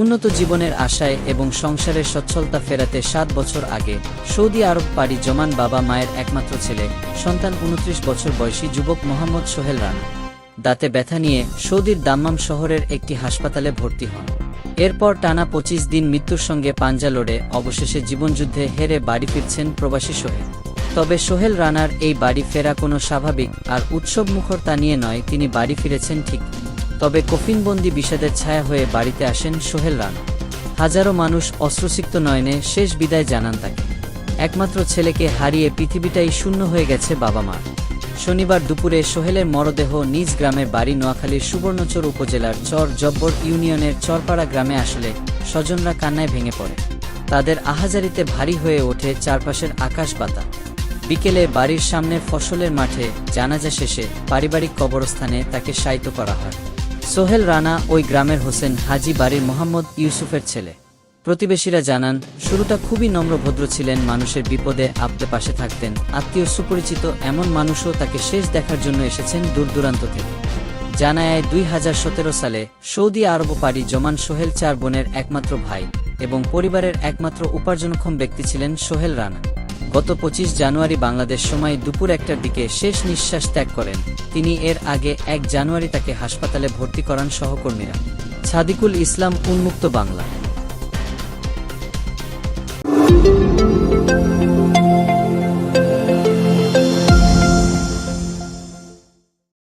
উন্নত জীবনের আশায় এবং সংসারের সচ্ছলতা ফেরাতে সাত বছর আগে সৌদি আরব পাড়ি জমান বাবা মায়ের একমাত্র ছেলে, সন্তান উনত্রিশ বছর বয়সী যুবক মোহাম্মদ সোহেল রানা। দাঁতে ব্যথা নিয়ে সৌদির দাম্মাম শহরের একটি হাসপাতালে ভর্তি হন। এরপর টানা পঁচিশ দিন মৃত্যুর সঙ্গে পাঞ্জা লড়ে অবশেষে জীবনযুদ্ধে হেরে বাড়ি ফিরছেন প্রবাসী সোহেল। তবে সোহেল রানার এই বাড়ি ফেরা কোনো স্বাভাবিক আর উৎসব মুখর তা নিয়ে নয়, তিনি বাড়ি ফিরেছেন ঠিক তবে কফিনবন্দি বিষাদের ছায়া হয়ে বাড়িতে আসেন সোহেল রানা। হাজারো মানুষ অস্ত্রসিক্ত নয়নে শেষ বিদায় জানান তাকে। একমাত্র ছেলেকে হারিয়ে পৃথিবীটাই শূন্য হয়ে গেছে বাবা মা। শনিবার দুপুরে সোহেলের মরদেহ নিজ গ্রামের বাড়ি নোয়াখালীর সুবর্ণচর উপজেলার চর জব্বর ইউনিয়নের চরপাড়া গ্রামে আসলে স্বজনরা কান্নায় ভেঙে পড়ে। তাদের আহাজারিতে ভারী হয়ে ওঠে চারপাশের আকাশ বাতা বিকেলে বাড়ির সামনে ফসলের মাঠে জানাজা শেষে পারিবারিক কবরস্থানে তাকে শায়িত করা হয়। সোহেল রানা ওই গ্রামের হোসেন হাজি বাড়ির মোহাম্মদ ইউসুফের ছেলে। প্রতিবেশীরা জানান, শুরুটা খুবই নম্রভদ্র ছিলেন, মানুষের বিপদে আপদে পাশে থাকতেন, আত্মীয় সুপরিচিত এমন মানুষও তাকে শেষ দেখার জন্য এসেছেন দূর দূরান্ত থেকে। জানায়, দুই হাজার সতেরো সালে সৌদি আরব পাড়ি জমান সোহেল চার বোনের একমাত্র ভাই এবং পরিবারের একমাত্র উপার্জনক্ষম ব্যক্তি ছিলেন সোহেল রানা। গত পঁচিশ জানুয়ারি বাংলাদেশ সময় দুপুর একটার দিকে শেষ নিঃশ্বাস ত্যাগ করেন। তিনি এর আগে এক জানুয়ারি তাকে হাসপাতালে ভর্তি করান সহকর্মীরা। সাদিকুল ইসলাম, উন্মুক্ত বাংলা।